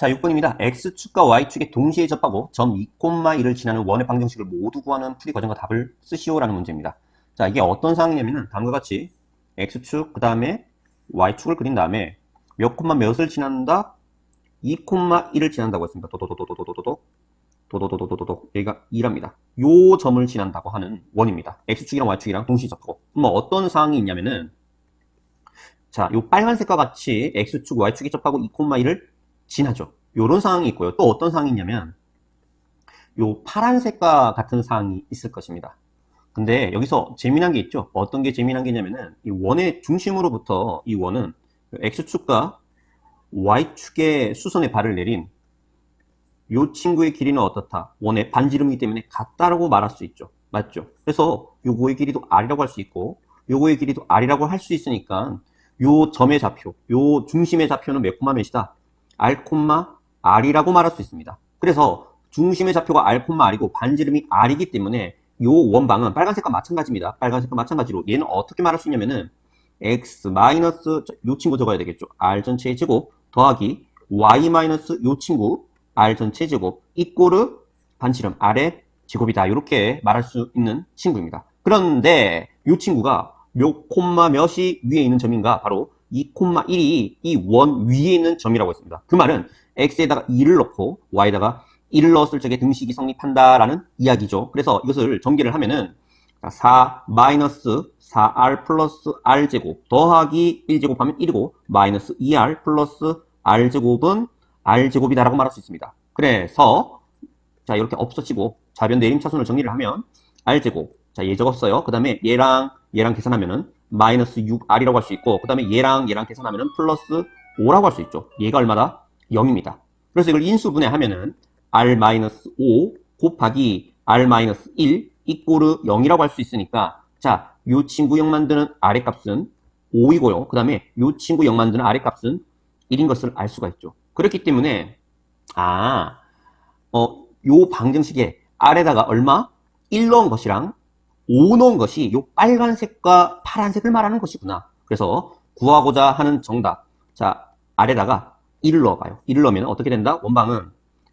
자, 6번입니다. X축과 Y축에 동시에 접하고 점 2,1을 지나는 원의 방정식을 모두 구하는 풀이 과정과 답을 쓰시오라는 문제입니다. 자, 이게 어떤 상황이냐면은 다음과 같이 X축, 그 다음에 Y축을 그린 다음에 몇 콤마 몇을 지난다? 2,1을 지난다고 했습니다. 도도도도도도도도 도 도도도도도도 여기가 2랍니다. 요 점을 지난다고 하는 원입니다. X축이랑 Y축이랑 동시에 접하고 뭐 어떤 상황이 있냐면은 자, 요 빨간색과 같이 X축, Y축이 접하고 2,1을 지나죠. 요런 상황이 있고요. 또 어떤 상황이 있냐면 요 파란색과 같은 상황이 있을 것입니다. 근데 여기서 재미난 게 있죠. 어떤 게 재미난 게 있냐면은 이 원의 중심으로부터 이 원은 X축과 Y축의 수선에 발을 내린 요 친구의 길이는 어떻다? 원의 반지름이기 때문에 같다라고 말할 수 있죠. 맞죠? 그래서 요거의 길이도 R이라고 할 수 있고 요거의 길이도 R이라고 할 수 있으니까 요 점의 좌표, 요 중심의 좌표는 몇 콤마 몇이다? R, R이라고 말할 수 있습니다. 그래서 중심의 좌표가 R, R이고 반지름이 R이기 때문에 요 원방은 빨간색과 마찬가지입니다. 빨간색과 마찬가지로 얘는 어떻게 말할 수 있냐면은 x 마이너스 요 친구 적어야 되겠죠. r 전체의 제곱 더하기 y 마이너스 요 친구 r 전체 제곱 이꼬르 반지름 r의 제곱이다. 이렇게 말할 수 있는 친구입니다. 그런데 요 친구가 몇 콤마 몇이 위에 있는 점인가? 바로 2,1이 이 원 위에 있는 점이라고 했습니다. 그 말은 x에다가 2를 넣고 y에다가 1을 넣었을 적에 등식이 성립한다라는 이야기죠. 그래서 이것을 전개를 하면은 4 마이너스 4r 플러스 r 제곱 더하기 1 제곱 하면 1이고 마이너스 2r 플러스 r 제곱은 r 제곱이다라고 말할 수 있습니다. 그래서 자 이렇게 없어지고 좌변 내림 차순을 정리를 하면 r 제곱 자얘 적었어요. 그 다음에 얘랑 얘랑 계산하면은 마이너스 6r이라고 할 수 있고 그 다음에 얘랑 얘랑 계산하면 은 플러스 5라고 할 수 있죠. 얘가 얼마다? 0입니다. 그래서 이걸 인수분해하면은 r-5 곱하기 r-1 이꼬르 0이라고 할 수 있으니까 자, 요 친구 0 만드는 아래 값은 5이고요. 그 다음에 요 친구 0 만드는 아래 값은 1인 것을 알 수가 있죠. 그렇기 때문에 아, 어, 요 방정식에 아래다가 얼마? 1 넣은 것이랑 5 넣은 것이 요 빨간색과 파란색을 말하는 것이구나. 그래서 구하고자 하는 정답. 자, 아래다가 1을 넣어봐요. 1을 넣으면 어떻게 된다? 원방은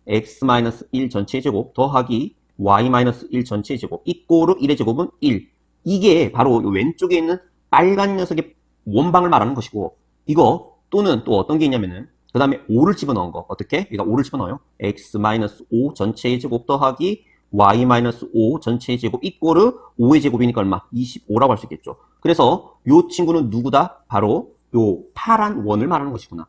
x-1 전체의 제곱 더하기 y-1 전체의 제곱 이꼬르 1의 제곱은 1. 이게 바로 요 왼쪽에 있는 빨간 녀석의 원방을 말하는 것이고 이거 또는 또 어떤 게 있냐면은 그 다음에 5를 집어넣은 거 어떻게? 우리가 5를 집어넣어요. x-5 전체의 제곱 더하기 y-5 전체의 제곱 이꼬르 5의 제곱이니까 얼마? 25라고 할 수 있겠죠. 그래서 요 친구는 누구다? 바로 요 파란 원을 말하는 것이구나.